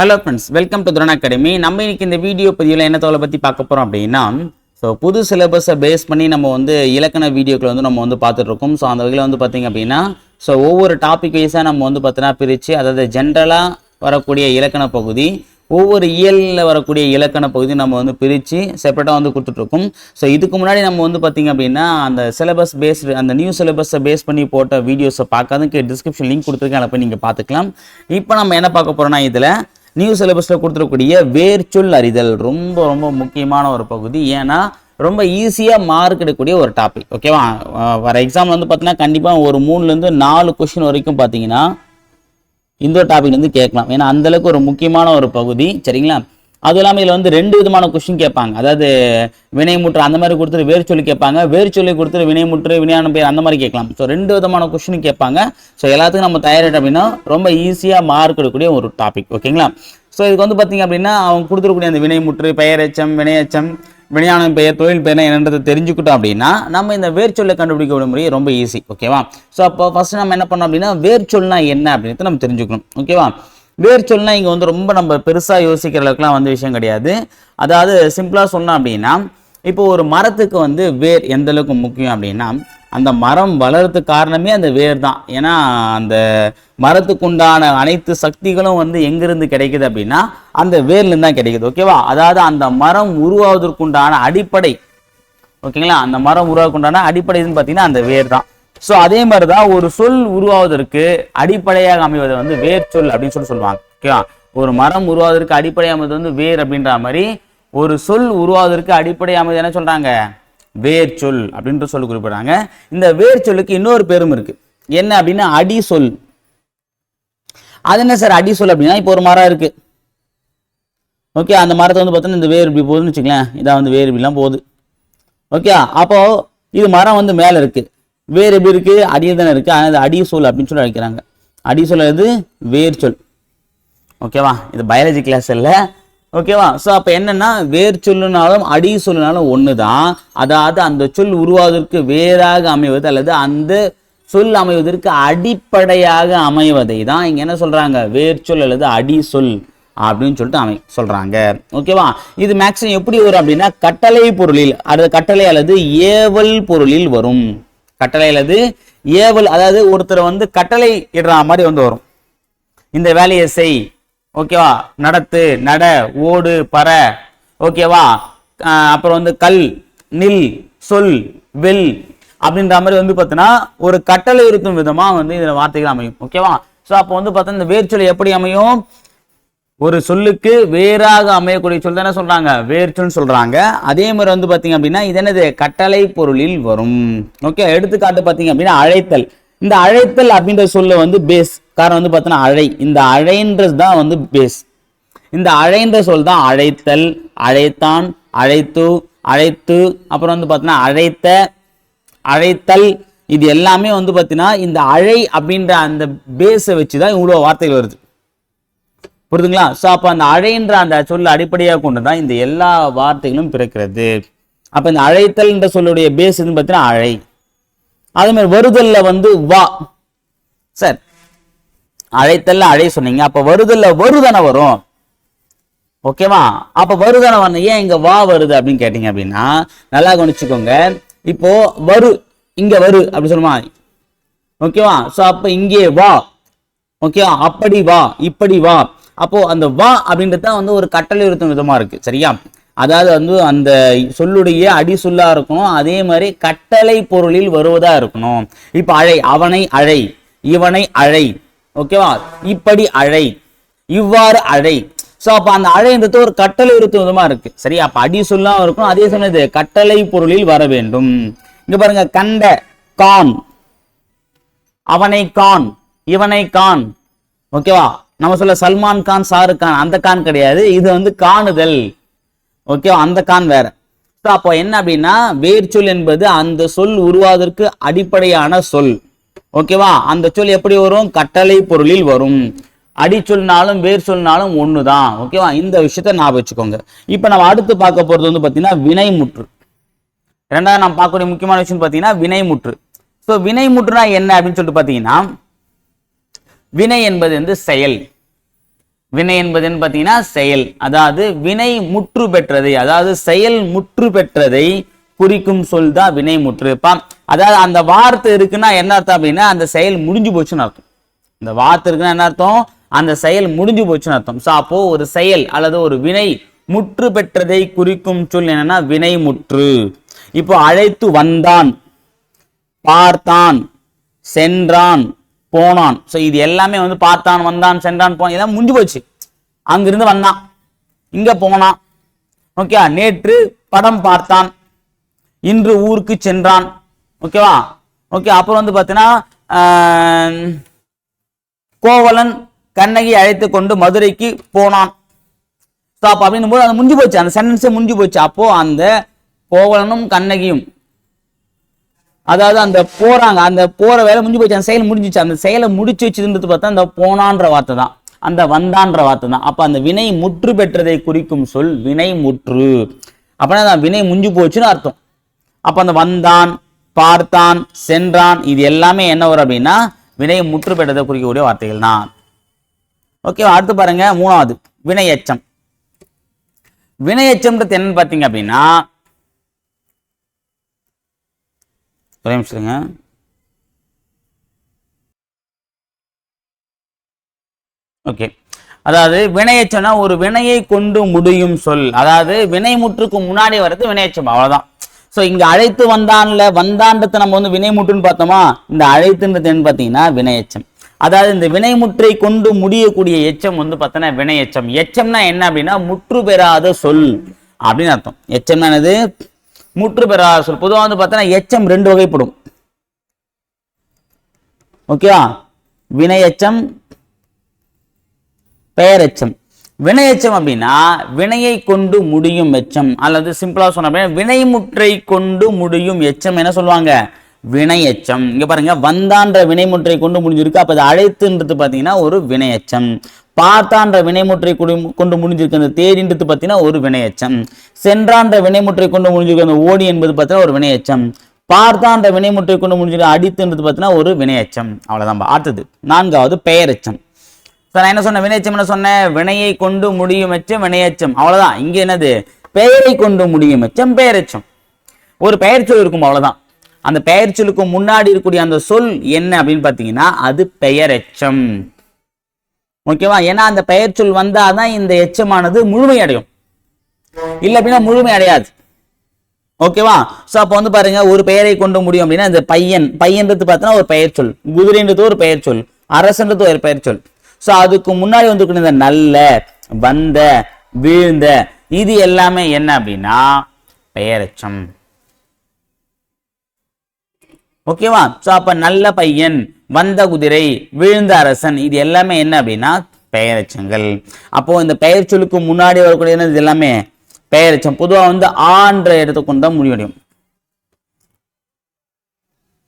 Hello friends welcome to Thurana academy நம்ம இன்னைக்கு இந்த வீடியோ பதிவில் என்ன தகவலை பற்றி பார்க்க போகிறோம் அப்படின்னா ஸோ புது சிலபஸை பேஸ் பண்ணி நம்ம வந்து இலக்கண வீடியோக்களை வந்து நம்ம வந்து பார்த்துட்ருக்கோம். ஸோ அந்த வகையில் வந்து பார்த்தீங்க அப்படின்னா ஸோ ஒவ்வொரு டாபிக் வைஸாக நம்ம வந்து பார்த்தோன்னா பிரித்து அதாவது ஜென்ரலாக வரக்கூடிய இலக்கண பகுதி ஒவ்வொரு இயலில் வரக்கூடிய இலக்கண பகுதி நம்ம வந்து பிரித்து செப்பரேட்டாக வந்து கொடுத்துட்ருக்கோம். ஸோ இதுக்கு முன்னாடி நம்ம வந்து பார்த்திங்க அப்படின்னா அந்த சிலபஸ் பேஸ்டு அந்த நியூ சிலபஸை பேஸ் பண்ணி போட்ட வீடியோஸை பார்க்காதுக்கு டிஸ்கிரிப்ஷன் லிங்க் கொடுத்துருக்கேன். அதை போய் நீங்கள் பார்த்துக்கலாம். இப்போ நம்ம என்ன பார்க்க போகிறோம்னா இதில் நியூ சிலபஸில் கொடுத்துருக்கூடிய வேர்ச்சொல் அறிதல் ரொம்ப ரொம்ப முக்கியமான ஒரு பகுதி. ஏன்னா ரொம்ப ஈஸியாக மார்க் எடுக்கக்கூடிய ஒரு டாபிக் ஓகேவா ஃபார் எக்ஸாம் வந்து பார்த்தீங்கன்னா கண்டிப்பாக ஒரு மூணுலேருந்து நாலு கொஷின் வரைக்கும் பார்த்தீங்கன்னா இந்த ஒரு டாபிக் வந்து கேட்கலாம். ஏன்னா அந்த அளவுக்கு ஒரு முக்கியமான ஒரு பகுதி. சரிங்களா? அதுவும் இல்லாமல் இதில் வந்து ரெண்டு விதமான கொஷின் கேட்பாங்க. அதாவது வினைமுற்று அந்த மாதிரி கொடுத்துட்டு வேறு சொல்லி கேட்பாங்க. வேறு சொல்லி கொடுத்துட்டு வினைமுற்று வினையான பேர் அந்த மாதிரி கேட்கலாம். ஸோ ரெண்டு விதமான கொஸ்டின் கேட்பாங்க. ஸோ எல்லாத்துக்கும் நம்ம தயாரிட்டோம் அப்படின்னா ரொம்ப ஈஸியாக மார்க் எடுக்கக்கூடிய ஒரு டாபிக் ஓகேங்களா ஸோ இதுக்கு வந்து பார்த்தீங்க அப்படின்னா அவங்க கொடுத்துருக்கூடிய அந்த வினைமுற்று பெயரெச்சம் வினையச்சம் வினையான பெயர் தொழில் பெயர் என்னன்றதை தெரிஞ்சுக்கிட்டோம் அப்படின்னா நம்ம இந்த வேர்ச்சொல்லை கண்டுபிடிக்க முறை ரொம்ப ஈஸி ஓகேவா ஸோ அப்போ ஃபர்ஸ்ட் நம்ம என்ன பண்ணோம் அப்படின்னா வேர்ச்சொல்னா என்ன அப்படின்றத நம்ம தெரிஞ்சுக்கணும். ஓகேவா வேர்ச்சொல்னா இங்கே வந்து ரொம்ப நம்ம பெருசாக யோசிக்கிற அளவுக்குலாம் வந்து விஷயம் கிடையாது. அதாவது சிம்பிளாக சொன்னோம் அப்படின்னா இப்போ ஒரு மரத்துக்கு வந்து வேர் எந்த அளவுக்கு முக்கியம் அப்படின்னா அந்த மரம் வளர்கிறதுக்கு காரணமே அந்த வேர் தான். ஏன்னா அந்த மரத்துக்கு உண்டான அனைத்து சக்திகளும் வந்து எங்கிருந்து கிடைக்குது அப்படின்னா அந்த வேர்லேருந்து தான் கிடைக்குது. ஓகேவா அதாவது அந்த மரம் உருவாவதற்குண்டான அடிப்படை. ஓகேங்களா அந்த மரம் உருவாக்குண்டான அடிப்படைன்னு பார்த்தீங்கன்னா அந்த வேர் தான். ஸோ அதே மாதிரி தான் ஒரு சொல் உருவாவதற்கு அடிப்படையாக அமைவது வந்து வேர் சொல் அப்படின்னு சொல்லி சொல்லுவாங்க. ஓகேவா ஒரு மரம் உருவாவதற்கு அடிப்படை அமைவது வந்து வேர் அப்படின்ற மாதிரி ஒரு சொல் உருவாவதற்கு அடிப்படை அமைவது என்ன சொல்கிறாங்க வேர் சொல் அப்படின்ற சொல்லி குறிப்பிடுறாங்க. இந்த வேர் சொல்லுக்கு இன்னொரு பேரும் இருக்கு. என்ன அப்படின்னா அடி சொல். அது என்ன சார்? அடி சொல் அப்படின்னா இப்போ ஒரு மரம் இருக்கு. ஓகே அந்த மரத்தை வந்து பார்த்தோன்னா இந்த வேர் இப்படி போகுதுன்னு வச்சுக்கலாம் இதான் வந்து வேர் இப்படிலாம் போகுது. ஓகே அப்போ இது மரம் வந்து மேலே இருக்கு. வேர் எப்படி இருக்கு? அடியில் தானே இருக்கு. ஆனால் அடி சொல் அப்படின்னு சொல்லி அழைக்கிறாங்க. அடி சொல் அது வேர் சொல். ஓகேவா இது பயாலஜி கிளாஸ் இல்லை. ஓகேவா ஸோ அப்போ என்னன்னா வேர் சொல்லுனாலும் அடி சொல்லுனாலும் ஒன்று தான் அதாவது அந்த சொல் உருவாவதற்கு வேறாக அமைவது அல்லது அந்த சொல் அமைவதற்கு அடிப்படையாக அமைவதை தான் இங்கே என்ன சொல்றாங்க? வேர் சொல் அல்லது அடி சொல் அப்படின்னு சொல்லிட்டு அமை சொல்றாங்க. ஓகேவா இது மேக்ஸிமம் எப்படி வரும் அப்படின்னா கட்டளை பொருளில் அல்லது கட்டளை அல்லது ஏவல் பொருளில் வரும். கட்டளையிலது ஏவல் அதாவது ஒருத்தர் வந்து கட்டளை இடுற மாதிரி வந்து வரும். இந்த வேலையை செய். ஓகேவா நடத்து நட ஓடு பற ஓகேவா அப்புறம் வந்து கல் நில் சொல் வெல் அப்படின்ற மாதிரி வந்து பார்த்தீங்கன்னா ஒரு கட்டளை இருக்கும் விதமாக வந்து இதில் வார்த்தைகள் அமையும். ஓகேவா ஸோ அப்போ வந்து பார்த்தா இந்த வேர்ச்சொல் எப்படி அமையும்? ஒரு சொல்லுக்கு வேறாக அமையக்கூடிய சொல் தானே சொல்றாங்க. வேர்ச்சொல்னு சொல்றாங்க. அதே மாதிரி வந்து பாத்தீங்க அப்படின்னா இது என்னது? கட்டளை பொருளில் வரும். ஓகே எடுத்துக்காட்டு பாத்தீங்க அப்படின்னா அழைத்தல். இந்த அழைத்தல் அப்படின்ற சொல்ல வந்து பேஸ் காரணம் வந்து பார்த்தோன்னா அழை. இந்த அழைன்றது தான் வந்து பேஸ் இந்த அழைன்ற சொல் தான் அழைத்தல் அழைத்தான் அழைத்து அழைத்து அப்புறம் வந்து பார்த்தீங்கன்னா அழைத்த அழைத்தல். இது எல்லாமே வந்து பார்த்தீங்கன்னா இந்த அழை அப்படின்ற அந்த பேஸை வச்சு தான் இவ்வளோ வார்த்தைகள் வருது. புரிதுங்களா? ஸோ அப்போ அந்த அழைன்ற அந்த சொல்ல அடிப்படையாக கொண்டு தான் இந்த எல்லா வார்த்தைகளும் பிறக்கிறது. அப்போ இந்த அழைத்தல் என்ற சொல்லுடைய பேஸ் எதுன்னு பார்த்தீங்கன்னா அழை. அதே மாதிரி வருதல்ல வந்து வா. சார் அழைத்தல்ல அழை சொன்னீங்க. அப்போ வருதல்ல வருதானே வரும். ஓகேவா அப்போ வருதானே வரணும் ஏன் இங்கே வா வருது அப்படின்னு கேட்டீங்க அப்படின்னா நல்லா கவனிச்சுக்கோங்க. இப்போ வரு இங்கே வரு அப்படி சொல்லுமா? ஓகேவா ஸோ அப்போ இங்கே வா. ஓகேவா அப்படி வா இப்படி வா. அப்போ அந்த வா அப்படின்றது தான் வந்து ஒரு கட்டளை உறுத்தும் விதமா இருக்கு சரியா? அதாவது வந்து அந்த சொல்லுடைய அடி சொல்லா இருக்கணும் அதே மாதிரி கட்டளை பொருளில் வருவதா இருக்கணும். இப்ப அழை அவனை அழை இவனை அழை ஓகேவா இப்படி அழை இவ்வாறு அழை. சோ அப்ப அந்த அழைன்றது ஒரு கட்டளை உறுத்தும் விதமா இருக்கு சரி அப்ப அடி சொல்லாம் இருக்கும் அதே சமயம் இது கட்டளை பொருளில் வர வேண்டும். இங்க பாருங்க கண்ட கான். அவனை கான் இவனை கான் ஓகேவா நம்ம சொல்ல சல்மான் கான் ஷாருக் கான் அந்த கான் கிடையாது. இது வந்து காணுதல். ஓகேவா அந்த கான் வேற. ஸோ அப்போ என்ன அப்படின்னா வேர்ச்சொல் என்பது அந்த சொல் உருவாவதற்கு அடிப்படையான சொல். ஓகேவா அந்த சொல் எப்படி வரும்? கட்டளை பொருளில் வரும். அடிச்சொல்னாலும் வேர் சொல்னாலும் ஒன்று தான் ஓகேவா இந்த விஷயத்த ஞாபகம் வச்சுக்கோங்க. இப்போ நம்ம அடுத்து பார்க்க போகிறது வந்து பார்த்தீங்கன்னா வினைமுற்று. ரெண்டாவது நம்ம பார்க்கக்கூடிய முக்கியமான விஷயம் பார்த்தீங்கன்னா வினைமுற்று. ஸோ வினைமுற்றுனா என்ன அப்படின்னு சொல்லிட்டு பார்த்தீங்கன்னா வினை என்பது வந்து செயல். வினை என்பதுன்னு பார்த்தீங்கன்னா செயல். அதாவது வினை முற்று பெற்றதை. அதாவது செயல் முற்று பெற்றதை குறிக்கும் சொல் தான் வினை முற்று. அதாவது அந்த வார்த்தை இருக்குன்னா என்ன அர்த்தம் அப்படின்னா அந்த செயல் முடிஞ்சு போச்சுன்னு அர்த்தம். இந்த வார்த்தை இருக்குன்னா என்ன அர்த்தம்? அந்த செயல் முடிஞ்சு போச்சுன்னு அர்த்தம். ஸோ அப்போ ஒரு செயல் அல்லது ஒரு வினை முற்று பெற்றதை குறிக்கும் சொல் என்னன்னா வினை முற்று. இப்போ அழைத்து வந்தான் பார்த்தான் சென்றான் போனான். ஸோ இது எல்லாமே வந்து பார்த்தான் வந்தான் சென்றான் போனான். இதெல்லாம் முடிஞ்சு போச்சு. அங்கிருந்து வந்தான். இங்கே போனான். ஓகேவா நேற்று படம் பார்த்தான். இன்று ஊருக்கு சென்றான். ஓகேவா ஓகே அப்புறம் வந்து பார்த்தீங்கன்னா கோவலன் கண்ணகி அழைத்து கொண்டு மதுரைக்கு போனான். ஸ்டாப் அப்படின்னும் போது அது முடிஞ்சு போச்சு. அந்த சென்டென்ஸே முடிஞ்சு போச்சு. அப்போ அந்த கோவலனும் கண்ணகியும் அதாவது அந்த போறாங்க அந்த போற வேலை முடிஞ்சு போச்சு அந்த செயல் முடிஞ்சிச்சு அந்த செயலை முடிச்சு வச்சதுன்றது பார்த்தா அந்த போனான்ற வார்த்தை தான். அந்த வந்தான்ற வார்த்தை தான். அப்ப அந்த வினை முற்று பெற்றதை குறிக்கும் சொல் வினை முற்று. அப்படின்னா அந்த வினை முடிஞ்சு போச்சுன்னு அர்த்தம். அப்ப அந்த வந்தான் பார்த்தான் சென்றான் இது எல்லாமே என்ன வரும் அப்படின்னா வினையை முற்று பெற்றதை குறிக்கக்கூடிய வார்த்தைகள் தான். ஓகே அடுத்து பாருங்க மூணாவது வினையச்சம். வினையச்சம்ன்றது என்னன்னு பார்த்தீங்க அப்படின்னா ஒரே ஓகே அதாவது வினையச்சம்னா ஒரு வினையை கொண்டு முடியும் சொல். அதாவது வினைமுற்றுக்கு முன்னாடி வர்றது வினையச்சம் அவ்வளவுதான். ஸோ இங்க அழைத்து வந்தான்ல வந்தான்றத நம்ம வந்து வினைமுற்றுன்னு பார்த்தோமா? இந்த அழைத்துன்றது என்னன்னு பார்த்தீங்கன்னா வினையச்சம். அதாவது இந்த வினைமுற்றை கொண்டு முடியக்கூடிய எச்சம் வந்து பார்த்தோன்னா வினையச்சம். எச்சம்னா என்ன அப்படின்னா முற்று பெறாத சொல் அப்படின்னு அர்த்தம். எச்சம்னா என்னது? முற்று பெறாத சொல். பொதுவாக வந்து பார்த்தோன்னா எச்சம் ரெண்டு வகைப்படும். ஓகேவா? வினையச்சம் பெயரெச்சம். வினையச்சம் அப்படின்னா வினையை கொண்டு முடியும் எச்சம். அல்லது சிம்பிளா சொன்ன அப்படின்னா வினைமுற்றை கொண்டு முடியும் எச்சம் என்ன சொல்லுவாங்க. வினையச்சம். இங்க பாருங்க வந்தான்ற வினைமுற்றை கொண்டு முடிஞ்சிருக்கு. அப்போ அது அழைத்துன்றது பாத்தீங்கன்னா ஒரு வினையச்சம். பார்த்தான்ற வினைமுற்றை கொண்டு முடிஞ்சிருக்கு அந்த தேடின்றது பார்த்தீங்கன்னா ஒரு வினையச்சம். சென்றான்ற வினைமுற்றை கொண்டு முடிஞ்சிருக்கிற அந்த ஓடி என்பது பார்த்தீங்கன்னா ஒரு வினையச்சம். பார்த்தான்ற வினைமுற்றை கொண்டு முடிஞ்சிருக்க அடித்துன்றது பார்த்தீங்கன்னா ஒரு வினையச்சம். அவ்வளோதான் அடுத்தது நான்காவது பெயரச்சம். சார் நான் என்ன சொன்னேன்? வினையச்சம் என்ன சொன்னேன்? வினையை கொண்டு முடியும் எச்சம் வினையச்சம். அவ்வளோதான் இங்கே என்னது? பெயரை கொண்டு முடியும் எச்சம் பெயரச்சம். ஒரு பெயர் சொல் இருக்கும் அவ்வளோதான் அந்த பெயர் சொல்லுக்கு முன்னாடி இருக்கக்கூடிய அந்த சொல் என்ன அப்படின்னு பார்த்தீங்கன்னா அது பெயரெச்சம். ஓகேவா? ஏன்னா அந்த பெயர்ச்சொல் சொல் வந்தாதான் இந்த எச்சமானது முழுமையடையும். இல்லை அப்படின்னா முழுமை அடையாது ஓகேவா? சோ அப்போ வந்து பாருங்க ஒரு பெயரை கொண்டு முடியும் அப்படின்னா இந்த பையன் பையன்றது பார்த்தீங்கன்னா ஒரு பெயர் சொல். குதிரைன்றது ஒரு பெயர் சொல். அரசன்றது ஒரு பெயர் சொல். சோ அதுக்கு முன்னாடி வந்து இந்த நல்ல வந்த வீழ்ந்த இது எல்லாமே என்ன அப்படின்னா பெயரச்சம். ஓகேவா? சோ அப்ப நல்ல பையன் வந்த குதிரை விழுந்த அரசன் இது எல்லாமே என்ன அப்படின்னா பெயரச்சங்கள். அப்போ இந்த பெயர் சொல்லுக்கு முன்னாடி வரக்கூடிய என்னது? இது எல்லாமே பெயரச்சம். பொதுவாக வந்து ஆன்ற இடத்தை கொண்டு தான் முடிவடையும்.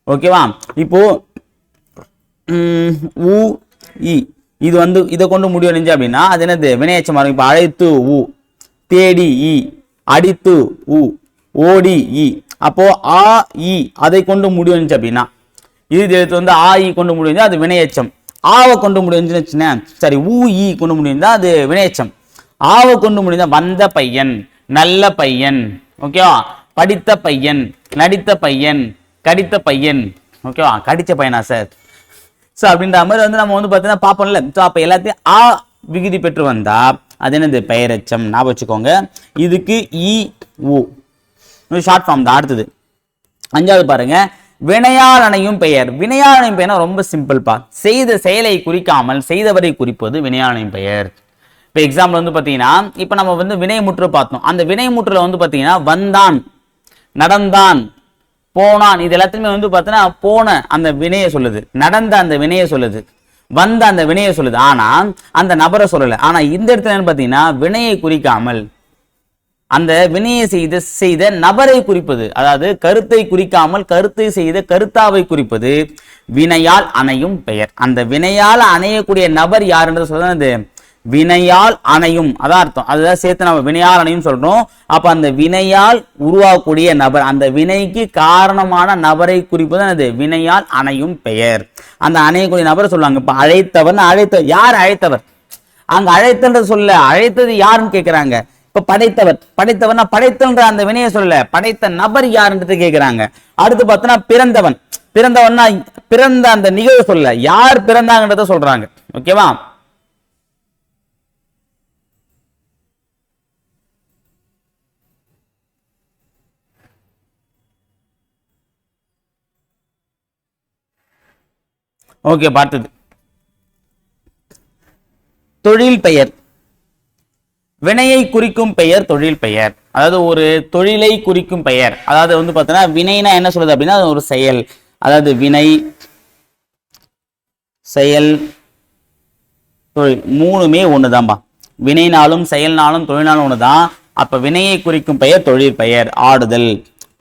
ஓகேவா? இப்போ ம், உ இ. இது வந்து இதை கொண்டு முடிவடைஞ்சு அப்படின்னா அது என்னது? வினையச்சமா இருக்கும் இப்போ அழைத்து உ தேடி இ அடித்து உ ஓடி இ. அப்போ ஆ இ அதை கொண்டு முடிவடைஞ்சு அப்படின்னா இறுதி எழுத்து வந்து ஆ இ கொண்டு முடிஞ்சால் அது வினையச்சம். ஆவை கொண்டு முடிஞ்சுன்னு வச்சுனேன் சரி ஊ இ கொண்டு முடிஞ்சால் அது வினையச்சம். ஆவை கொண்டு முடிஞ்சால் வந்த பையன் நல்ல பையன் ஓகேவா படித்த பையன் நடித்த பையன் கடித்த பையன் ஓகேவா கடித்த பையனா சார் ஸோ அப்படின்ற மாதிரி வந்து நம்ம வந்து பார்த்தீங்கன்னா பார்ப்போம்ல. ஸோ அப்போ எல்லாத்தையும் ஆ விகுதி பெற்று வந்தா அது என்னது? பெயரெச்சம். ஞாபகம் வச்சுக்கோங்க. இதுக்கு இ உ ஷார்ட் ஃபார்ம் தான் அடுத்தது. அஞ்சாவது பாருங்கள் வினையாளனையும் பெயர். வினையாளனையும் பெயர் ரொம்ப சிம்பிள்ப்பா செய்த செயலை குறிக்காமல் செய்தவரை குறிப்பது வினையாளனையும் பெயர். இப்போ எக்ஸாம்பிள் வந்து பார்த்தீங்கன்னா இப்போ நம்ம வந்து வினைமுற்று பார்த்தோம். அந்த வினைமுற்றில் வந்து பார்த்தீங்கன்னா வந்தான் நடந்தான் போனான். இது எல்லாத்தையுமே வந்து பார்த்தீங்கன்னா போன அந்த வினையை சொல்லுது. நடந்த அந்த வினையை சொல்லுது. வந்த அந்த வினையை சொல்லுது. ஆனால் அந்த நபரை சொல்லலை. ஆனால் இந்த இடத்துல என்ன பார்த்தீங்கன்னா வினையை குறிக்காமல் அந்த வினையை செய்த செய்த நபரை குறிப்பது. அதாவது கருத்தை குறிக்காமல் கருத்தை செய்த கருத்தாவை குறிப்பது. வினையால் அணையும் பெயர். அந்த வினையால் அணையக்கூடிய நபர் யாருன்றது சொல்றது அது வினையால் அணையும். அதான் அர்த்தம். அதுதான் சேர்த்து நம்ம வினையால் அணையும் சொல்றோம். அப்ப அந்த வினையால் உருவாகக்கூடிய நபர் அந்த வினைக்கு காரணமான நபரை குறிப்பது அது வினையால் அணையும் பெயர். அந்த அணையக்கூடிய நபரை சொல்லுவாங்க. இப்ப அழைத்தவர் அழைத்த யார் அழைத்தவர்? அங்க அழைத்தன்ற சொல்ல அழைத்தது யாருன்னு கேக்குறாங்க? இப்ப படைத்தவர் படைத்தவர்னா படைத்தன்ற அந்த வினையை சொல்ல படைத்த நபர் யாருன்றது கேக்குறாங்க. அடுத்து பார்த்தோன்னா பிறந்தவன். பிறந்தவன்னா பிறந்த அந்த நிகழ்வு சொல்ல யார் பிறந்தாங்கன்றத சொல்றாங்க. ஓகேவா ஓகே பார்த்தது. தொழில் பெயர். வினையை குறிக்கும் பெயர் தொழில் பெயர். அதாவது ஒரு தொழிலை குறிக்கும் பெயர். அதாவது வந்து பார்த்தோன்னா வினைனா என்ன சொல்றது அப்படின்னா அது ஒரு செயல். அதாவது வினை செயல் தொழில். மூணுமே ஒண்ணுதான்பா. வினைனாலும் செயல்னாலும் தொழில்னாலும் ஒண்ணுதான். அப்ப வினையை குறிக்கும் பெயர் தொழில் பெயர். ஆடுதல்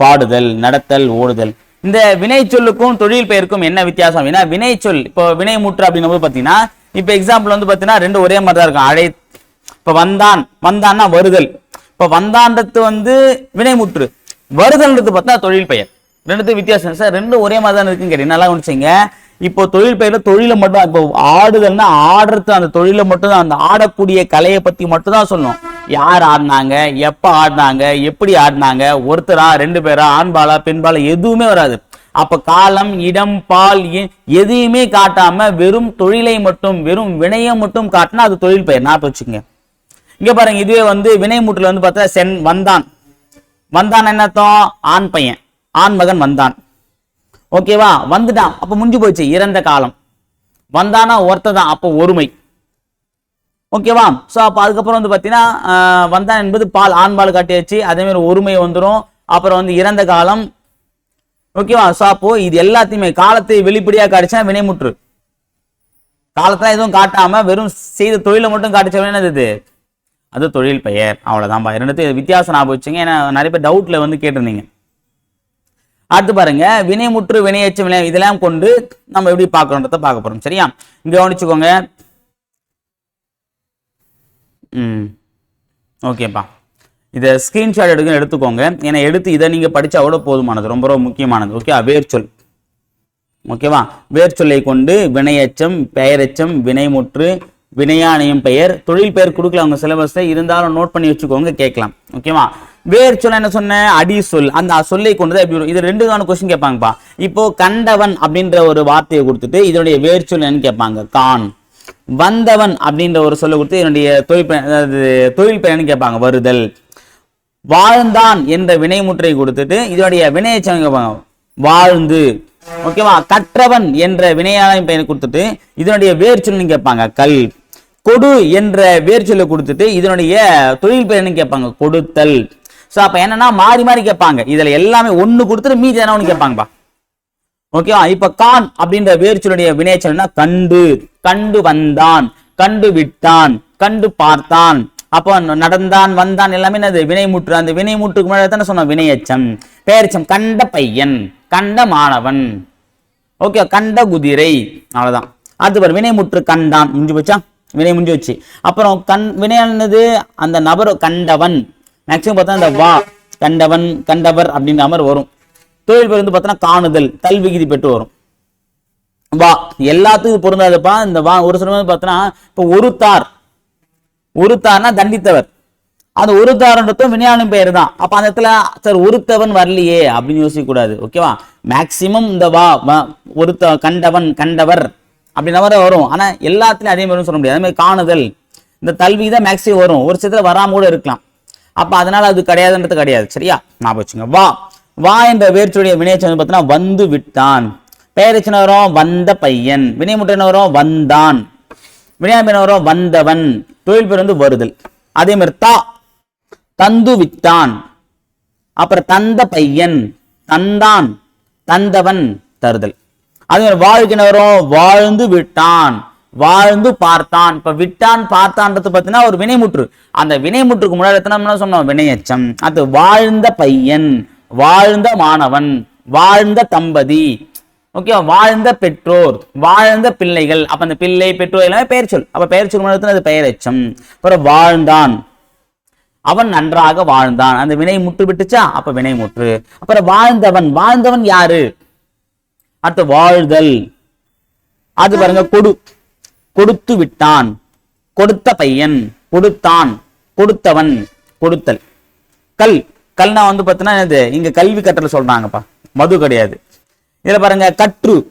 பாடுதல் நடத்தல் ஓடுதல். இந்த வினை சொல்லுக்கும் தொழில் பெயருக்கும் என்ன வித்தியாசம் அப்படின்னா வினை சொல் இப்போ வினை முற்று அப்படின்னும் போது பார்த்தீங்கன்னா இப்போ எக்ஸாம்பிள் வந்து பார்த்தீங்கன்னா ரெண்டு ஒரே மாதிரி தான் இருக்கும். அழை இப்போ வந்தான் வந்தான்னா வருதல். இப்போ வந்தான்றது வந்து வினைமுற்று. வருதல்ன்றது பார்த்தா தொழில் பெயர். ரெண்டுத்துக்கு வித்தியாசம் சார்? ரெண்டும் ஒரே மாதிரி தான் இருக்குன்னு கேட்டீங்க. நல்லா கவனிச்சிங்க. இப்போ தொழில் பெயர்ல தொழிலை மட்டும் இப்போ ஆடுதல்னா ஆடுறது அந்த தொழிலை மட்டும் தான் அந்த ஆடக்கூடிய கலையை பத்தி மட்டும் தான் சொல்லணும். யார் ஆடினாங்க? எப்ப ஆடினாங்க? எப்படி ஆடினாங்க? ஒருத்தரா ரெண்டு பேரா ஆண்பாலா பெண்பாலா எதுவுமே வராது. அப்ப காலம் இடம் பால் எதையுமே காட்டாம வெறும் தொழிலை மட்டும் வெறும் வினையை மட்டும் காட்டினா அது தொழில் பெயர். நான் வச்சுக்கோங்க. இங்க பாருங்க இதுவே வந்து வினைமுற்றுல வந்து பார்த்தா சென் வந்தான். வந்தான் என்னத்தம் ஆண் பையன். ஆண் மகன் வந்தான். ஓகேவா வந்துட்டான். அப்போ முடிஞ்சு போச்சு. இறந்த காலம். வந்தானா ஒருத்த தான். அப்போ ஒருமை. ஓகேவா ஸோ அப்போ அதுக்கப்புறம் வந்து பார்த்தீங்கன்னா வந்தான் என்பது பால் ஆண் பால் காட்டியாச்சு. அதே மாதிரி ஒருமை வந்துடும் அப்புறம் வந்து இறந்த காலம். ஓகேவா ஸோ அப்போ இது எல்லாத்தையுமே காலத்தை வெளிப்படையா காட்டிச்சா வினைமுற்று. காலத்தை எதுவும் காட்டாமல் வெறும் செய்த தொழிலை மட்டும் காட்டிச்சா என்னது அது தொழில் பெயர். அவ்வளோதான்ப்பா ரெண்டுத்து வித்தியாசம் ஞாபகம் வச்சுங்க. ஏன்னா நிறைய பேர் டவுட்ல வந்து கேட்டிருந்தீங்க. அடுத்து பாருங்க. வினைமுற்று வினையச்சம் வினை இதெல்லாம் கொண்டு நம்ம எப்படி பார்க்கணுன்றத பார்க்க போறோம். சரியா? இங்கே கவனிச்சுக்கோங்க. ம். ஓகேப்பா. இதை ஸ்க்ரீன்ஷாட் எடுக்க எடுத்துக்கோங்க. ஏன்னா எடுத்து இதை நீங்க படிச்சா கூட போதுமானது. ரொம்ப ரொம்ப முக்கியமானது. ஓகே வேர்ச்சொல் ஓகேவா? வேர்ச்சொல்லை கொண்டு வினையச்சம் பெயரெச்சம் வினைமுற்று வினையாணையும் பெயர் தொழில் பெயர் கொடுக்கல அவங்க சிலபஸ்ல இருந்தாலும் நோட் பண்ணி வச்சுக்கோங்க கேட்கலாம். ஓகேவா வேர் சொல் என்ன சொன்னேன் அடி சொல். அந்த சொல்லை கொண்டு எப்படி இது ரெண்டு கான கொஸ்டின் கேட்பாங்கப்பா. இப்போ கண்டவன் அப்படின்ற ஒரு வார்த்தையை கொடுத்துட்டு இதனுடைய வேர் சொல் என்னன்னு கேட்பாங்க. கான். வந்தவன் அப்படின்ற ஒரு சொல்லை கொடுத்து இதனுடைய தொழில் பெயர் அதாவது தொழில் பெயர்னு கேட்பாங்க. வருதல். வாழ்ந்தான் என்ற வினைமுற்றை கொடுத்துட்டு இதனுடைய வினையச்சம் கேட்பாங்க. வாழ்ந்து. ஓகேவா கற்றவன் என்ற வினையாளன் பெயர் கொடுத்துட்டு இதனுடைய வேர்ச்சொல்னு கேட்பாங்க. கல். கொடு என்ற வேர் கொடுத்துட்டு இதனுடைய தொழில் பெயர்னு கேட்பாங்க கொடுத்தல். சோ அப்போ என்னன்னா மாறி மாறி கேட்பாங்க. இதுல எல்லாமே ஒண்ணு கொடுத்துட்டு மீதி என்ன ஒன்று கேட்பாங்கப்பா. ஓகேவா இப்ப கான் அப்படின்ற வேர்ச்சொல்லுடைய வினைச்சொல்னா கண்டு. கண்டு வந்தான். கண்டு விட்டான். கண்டு பார்த்தான். அப்போ நடந்தான் வந்தான் எல்லாமே என்னது? வினைமுற்று. அந்த வினைமுற்றுக்கு முன்னாடி தானே சொன்னோம் வினையச்சம். பெயர்ச்சம் கண்ட பையன். கண்ட மாணவன். ஓகே கண்ட குதிரை. அவ்வளவுதான். அடுத்து பாரு வினைமுற்று கண்டான். முடிஞ்சு போச்சா? வினை முடிஞ்சு வச்சு அப்புறம் கண் வினையானது அந்த நபர் கண்டவன். மேக்சிமம் பார்த்தா இந்த வா கண்டவன் கண்டவர் அப்படின்ற மாதிரி வரும். தொழில் பேர் வந்து பார்த்தோன்னா காணுதல் தல்விகுதி பெற்று வரும். வா எல்லாத்துக்கும் பொருந்தாதுப்பா இந்த வா ஒரு சில வந்து பார்த்தோன்னா இப்போ ஒருத்தார். ஒருத்தார்னா தண்டித்தவர். அந்த ஒருத்தார்ன்றதும் வினையாளும் பெயர் தான். அப்ப அந்த இடத்துல சார் ஒருத்தவன் வரலையே அப்படின்னு யோசிக்கக்கூடாது. ஓகேவா? மேக்சிமம் இந்த வா வ- ஒருத்த கண்டவன் கண்டவர். அப்படின்ற மாதிரி வரும். ஆனால் எல்லாத்துலயும் அதே மாதிரி சொல்ல முடியாது. அதே மாதிரி காணுதல் இந்த தல்வி தான் மேக்ஸிமம் வரும். ஒரு சிலத்துல வராம கூட இருக்கலாம். அப்போ அதனால அது கிடையாதுன்றது கிடையாது. சரியா? நான் வச்சுங்க. வா. வா என்ற வேர்ச்சுடைய வினைச்சம் பார்த்தீங்கன்னா வந்து விட்டான். பெயரச்சன வரும்? வந்த பையன். வினைமுட்டன வரும்? வந்தான். வினையாம்பன வரும்? வந்தவன். தொழில் பேர் வந்து வருதல். அதே மாதிரி தா. தந்து விட்டான். அப்புறம் தந்த பையன். தந்தான். தந்தவன். தருதல். அது மாதிரி வரும் வாழ்ந்து விட்டான். வாழ்ந்து பார்த்தான். இப்ப விட்டான் பார்த்தான்றது பார்த்தீங்கன்னா ஒரு வினைமுற்று. அந்த வினைமுற்றுக்கு முன்னாடி எத்தனை சொன்னோம்? வினையச்சம். அது வாழ்ந்த பையன் வாழ்ந்த மாணவன் வாழ்ந்த தம்பதி ஓகே வாழ்ந்த பெற்றோர் வாழ்ந்த பிள்ளைகள். அப்ப அந்த பிள்ளை பெற்றோர் எல்லாமே பெயர் சொல். அப்ப பெயர் சொல் முன்னாடி அது பெயரச்சம். அப்புறம் வாழ்ந்தான். அவன் நன்றாக வாழ்ந்தான். அந்த வினை முற்று விட்டுச்சா? அப்ப வினை முற்று அப்புறம் வாழ்ந்தவன் வாழ்ந்தவன் யாரு? அடுத்த வாழ்தல். அது பாருங்க கொடு கொடுத்து விட்டான். கொடுத்த பையன் கொடுத்தான். கொடுத்தவன் கொடுத்தல். கல் கல்னா வந்து பார்த்தீங்கன்னா என்னது? இங்க கல்வி கற்றல் சொல்றாங்கப்பா. மது கிடையாது. இதுல பாருங்க கற்று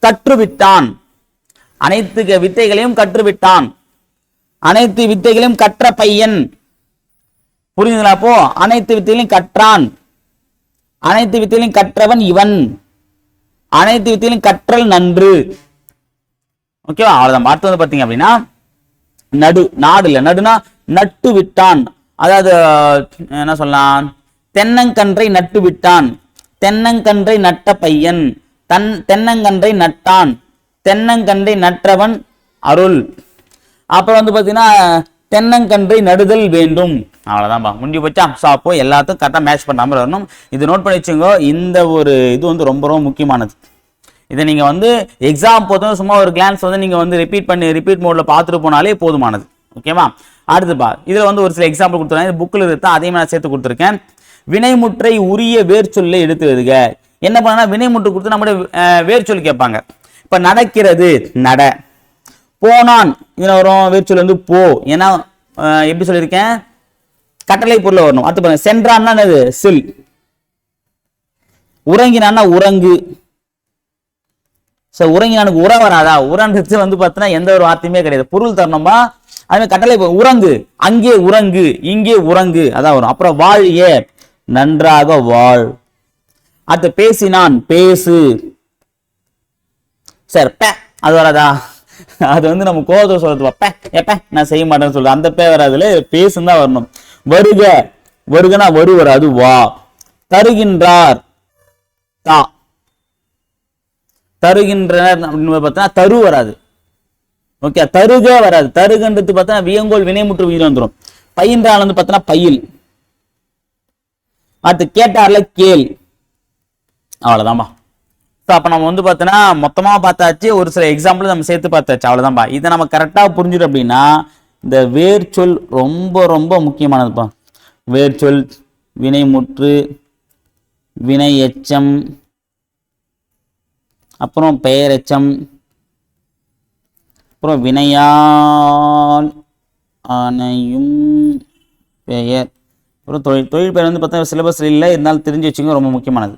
கற்று விட்டான். அனைத்து க- வித்தைகளையும் கற்று விட்டான். அனைத்து வித்தைகளையும் கற்ற பையன். புரிஞ்சுங்களா அப்போ? அனைத்து வித்தைகளையும் கற்றான். அனைத்து வித்தைகளையும் கற்றவன் இவன். அனைத்து வித்தியிலும் கற்றல் நன்று. ஓகேவா அவ்வளவுதான். அடுத்து வந்து பாத்தீங்க அப்படின்னா நடு நாடு இல்ல நடுனா நட்டு விட்டான் அதாவது என்ன சொல்லலாம்? தென்னங்கன்றை நட்டு விட்டான் தென்னங்கன்றை நட்ட பையன். தன் தென்னங்கன்றை நட்டான். தென்னங்கன்றை நற்றவன் அருள். அப்புறம் வந்து பார்த்தீங்கன்னா தென்னங்கன்றை நடுதல் வேண்டும். அவ்வளோதான்ப்பா முடிஞ்சு போச்சா? ஸோ அப்போ எல்லாத்தையும் கரெக்டாக மேட்ச் பண்ணாமல் வரணும். இது நோட் பண்ணி வச்சுக்கோ இந்த ஒரு இது வந்து ரொம்ப ரொம்ப முக்கியமானது. இதை நீங்கள் வந்து எக்ஸாம் போதும் சும்மா ஒரு கிளான்ஸ் வந்து நீங்கள் வந்து ரிப்பீட் பண்ணி ரிப்பீட் மோடில் பார்த்துட்டு போனாலே போதுமானது. ஓகேவா அடுத்துப்பா இதில் வந்து ஒரு சில எக்ஸாம்பிள் கொடுத்துருக்கேன் புக்கில் இருந்தால் அதையும் நான் சேர்த்து கொடுத்துருக்கேன். வினைமுற்றை உரிய வேர்ச்சொல்லை எடுத்து எழுதுக. என்ன பண்ணா வினைமுற்று கொடுத்து நம்முடைய வேர்ச்சொல் கேட்பாங்க. இப்போ நடக்கிறது நட. போனான். இதில் வரும் வேர்ச்சொல் வந்து போ. ஏன்னா எப்படி சொல்லியிருக்கேன்? கட்டளை பொருள் வரணும். அடுத்து பாருங்க சென்றான்னா என்னது? சில். உறங்கினான்னா உறங்கு. ஸோ உறங்கினானுக்கு உற வராதா? உரன்றது வந்து பார்த்தீங்கன்னா எந்த ஒரு வார்த்தையுமே கிடையாது. பொருள் தரணுமா? அதுமாதிரி கட்டளை உறங்கு. அங்கே உறங்கு இங்கே உறங்கு. அதான் வரும். அப்புறம் வாழிய நன்றாக வாழ். அடுத்து பேசினான் பேசு. சார் பே. அது வராதா? அது வந்து நம்ம கோபத்தை சொல்றது பே. எப்ப நான் செய்ய மாட்டேன்னு சொல்றேன் அந்த பே வராதுல பேசுன்னு தான் வரணும். வருக. வருகனா வருவர் அது வா. தருகின்றார். தா. தருகின்றனர் அப்படின்னு பார்த்தா தரு வராது. ஓகே தருக வராது. தருகன்றது பார்த்தா வியங்கோல் வினைமுற்று வீடு வந்துடும் பயின்றால் வந்து பார்த்தோன்னா பயில். அடுத்து கேட்டார்ல கேள். அவ்வளவுதான்பா. ஸோ அப்போ நம்ம வந்து பார்த்தோன்னா மொத்தமாக பார்த்தாச்சு ஒரு சில எக்ஸாம்பிள் நம்ம சேர்த்து பார்த்தாச்சு. அவ்வளோதான்பா இதை நம்ம கரெக்டாக புரிஞ்சிடும் அப்படின்னா இந்த வேர்ச்சொல் ரொம்ப ரொம்ப முக்கியமானதுப்பா. வேர்ச்சொல் வினைமுற்று வினை எச்சம் அப்புறம் பெயரெச்சம் அப்புறம் வினையால் ஆணையும் பெயர். அப்புறம் தொழில் தொழில் பெயர் வந்து பார்த்தா சிலபஸ் இல்லை இருந்தாலும் தெரிஞ்சு வச்சுங்க ரொம்ப முக்கியமானது.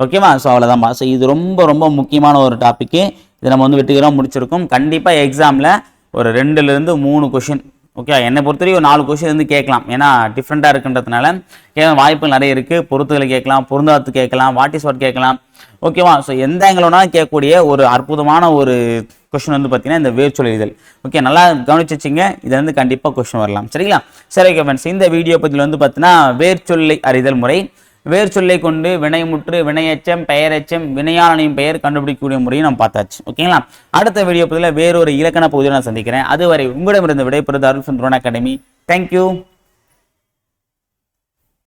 ஓகேவா ஸோ அவ்வளோதான்ப்பா ஸோ இது ரொம்ப ரொம்ப முக்கியமான ஒரு டாப்பிக்கு இதை நம்ம வந்து வெற்றிகரமாக முடிச்சிருக்கோம். கண்டிப்பாக எக்ஸாமில் ஒரு ரெண்டுலேருந்து மூணு கொஷின் ஓகே என்னை பொறுத்தவரைக்கும் ஒரு நாலு கொஷின் வந்து கேட்கலாம். ஏன்னா டிஃப்ரெண்ட்டாக இருக்குன்றதுனால கேட்க வாய்ப்புகள் நிறைய இருக்குது பொருத்துகளை கேட்கலாம் பொருந்தாத்து கேட்கலாம் வாட் இஸ் வாட் கேட்கலாம். ஓகேவா ஸோ எந்த ஆங்கிலோனாலும் கேட்கக்கூடிய ஒரு அற்புதமான ஒரு கொஷின் வந்து பார்த்தீங்கன்னா இந்த வேர்ச்சொல் இதழ் ஓகே நல்லா கவனிச்சு வச்சுங்க. வந்து கண்டிப்பாக கொஷின் வரலாம். சரிங்களா? சரி ஓகே ஃப்ரெண்ட்ஸ் இந்த வீடியோ பற்றியில் வந்து பார்த்தீங்கன்னா வேர்ச்சொல்லை அறிதல் முறை வேர் சொல்லை கொண்டு வினைமுற்று வினையச்சம் பெயரெச்சம் வினையாளனையும் பெயர் கண்டுபிடிக்கக்கூடிய முறையை நம்ம பார்த்தாச்சு. ஓகேங்களா அடுத்த வீடியோ பதில் வேறொரு இலக்கண பகுதியில் நான் சந்திக்கிறேன். அதுவரை உங்களிடமிருந்து விடைபெறுவது அருள் சுந்தரோன் அகாடமி தேங்க்யூ